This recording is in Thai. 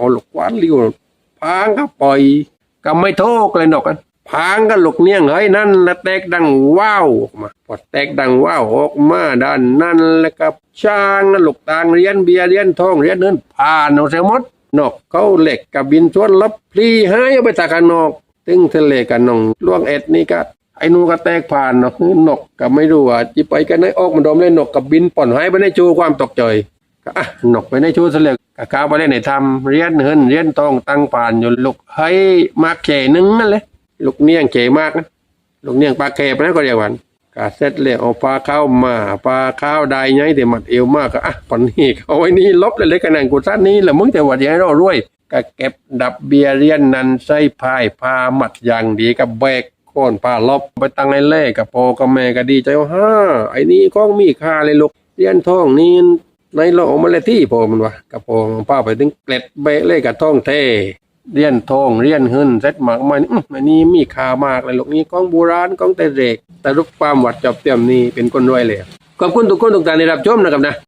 เอาลูกกวาดลิ้วพางก็ปล่อยก็ไม่โทษเลยหนกกันพางก็หลกเนี่ยงเฮ้ยนั่นละแตกดังว้าวออกมาพอแตกดังว้าวออกมาด้านนั่นแล้วก็ช่างนั่นลูกตางเรียนเบียเรียนทองเรียนเนินผ่านเอาเสียหมดนกเขาเหล็กกับบินชวนลับพลีหายเอาไปตากกันนอก ตึงทะเลกันนองล่วงเอ็ดนี่ก็ไอ้นูก็แตกผ่านเนาะนกก็ไม่รู้ว่าจิไปกันไหนออกมันดมเลยนกกับบินป่อนหายไปในจูความตกใจ ก็อะนกไปในจูเสลยก็ก้าวไปเล่นในทำเรียนเฮินเรียนตองตั้งผ่านอยู่ลูกให้มากเขนึงนั่นเลยลูกเนียงเขมากนะลูกเนียงปลาเขปนะก็เรียกวันก็เสร็จเลยเอาปลาข้าวมาปลาข้าวได้ไงแต่มัดเอวมากก็อะปอนนี้เอาไว้นี่ลบเลยเลยกันนั่นกูสั้นนี้แหละมึงแต่ว่าอย่างเรารวยก็เก็บดับเบียเรียนนันใส่พายพาหมัดอย่างดีกับแบกโค่นพาลบไปตั้งไอ้เล่กับโปกับแม่ก็ดีใจว่าฮ่าไอ้นี่ของมีค่าเลยลูกเรียนท่องนี่ ในโลกมันเลยที่โพมันวะกระโปป้าไปถึงเกล็ดเบะเล่กับท่องเทเรียนทองเรียนหึนเซ็ตหมากมันอันนี้มีค่ามากเลยลูกนี่ของโบราณของแต่เด็กแต่รูปความหวัดจอบเตรียมนี่เป็นคนรวยเลยขอบคุณทุกคนทุกท่านที่รับชมนะครับนะ